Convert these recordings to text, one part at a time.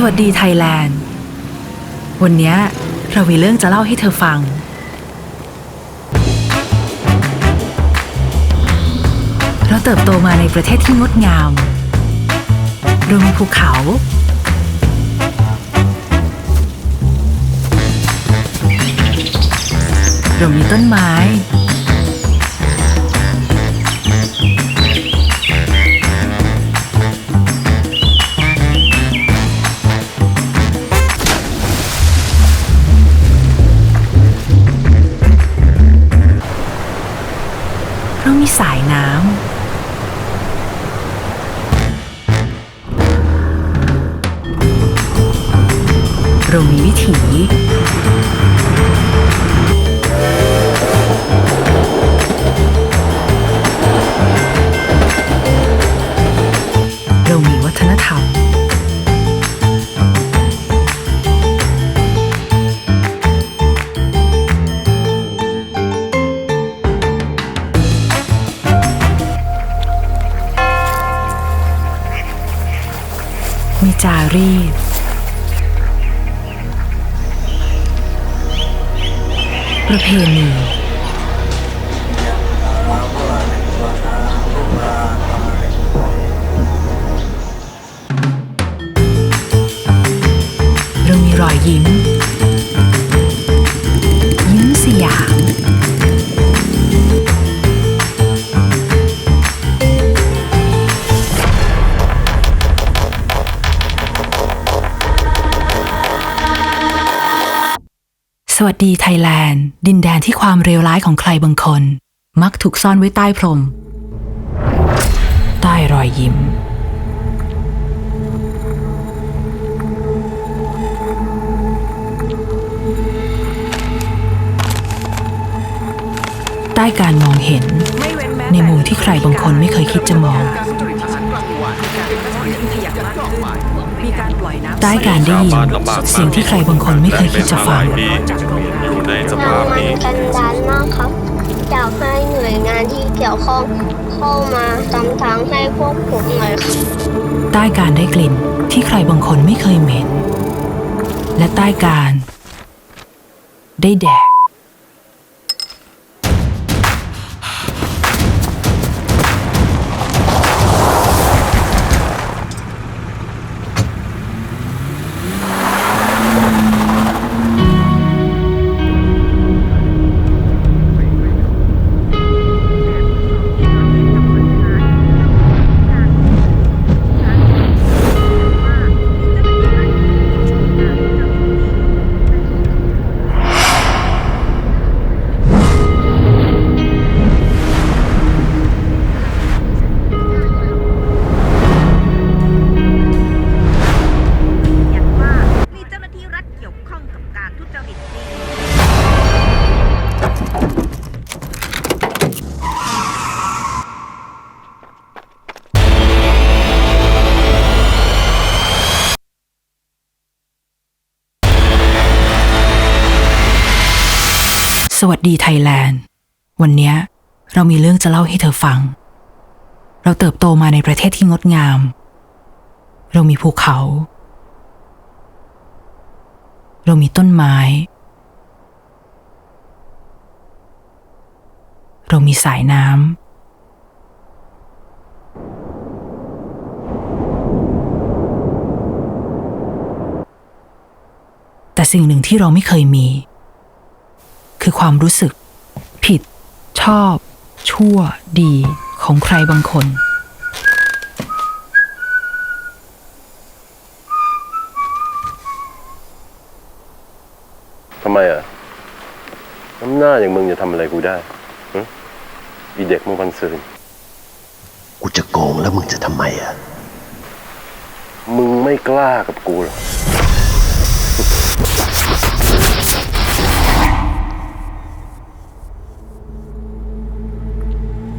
สวัสดีไทยแลนด์ วันนี้เรามีเรื่องจะเล่าให้เธอฟัง เราเติบโตมาในประเทศที่งดงาม เรามีภูเขา เรามีต้นไม้ มีสายน้ำเรามีวิถี มีจารีตประเพณี สวัสดีไทยแลนด์ ดินแดนที่ความเลวร้ายของใครบางคน มักถูกซ่อนไว้ใต้พรม ใต้รอยยิ้ม ใต้การมองเห็น ในมุมที่ใครบางคนไม่เคยคิดจะมอง ใต้การได้ยินสิ่งที่ใครบางคนไม่เคยคิดจะฟัง ที่อยู่ในสเราภาพมันนี้กันดานมากครับอยากให้หน่วยงานที่เกี่ยวข้องเข้ามาทำทางให้พวกผมหน่อยครับ ใต้การได้กลิ่นที่ใครบางคนไม่เคยเหม็น และใต้การ ได้แดก สวัสดีไทยแลนด์ วันนี้เรามีเรื่องจะเล่าให้เธอฟัง เราเติบโตมาในประเทศที่งดงาม เรามีภูเขา เรามีต้นไม้ เรามีสายน้ำแต่สิ่งหนึ่งที่เราไม่เคยมี คือความรู้สึก ผิด ชอบ ชั่ว ดีของใครบางคน ทำไมอะ น้ำหน้าอย่างมึงจะทำอะไรกูได้ฮะอีเด็กมึงวันซืนกูจะโกงแล้วมึงจะทำไมอะ มึงไม่กล้ากับกูหรอก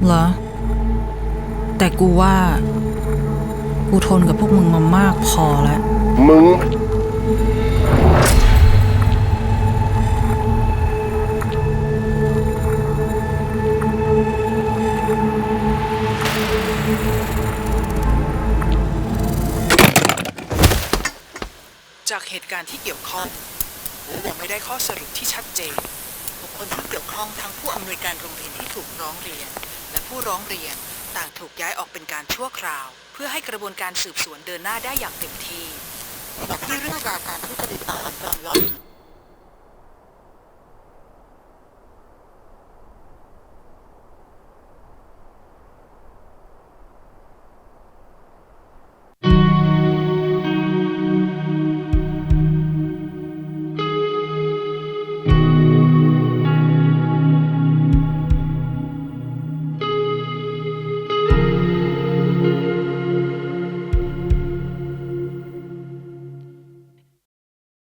เหรอ แต่กูว่า กูทนกับพวกมึงมามากพอแล้ว มึงเหตุการณ์ที่เกี่ยวข้องและยังไม่ได้ข้อสรุปที่ชัดเจน บุคคลที่เกี่ยวข้องทั้งผู้อำนวยการโรงเรียนที่ถูกร้องเรียนและ ผู้ร้องเรียน ต่างถูกย้ายออกเป็นการชั่วคราว เพื่อให้กระบวนการสืบสวนเดินหน้าได้อย่างเต็มที่ ที่เรื่องราวการทุจริตตามยอม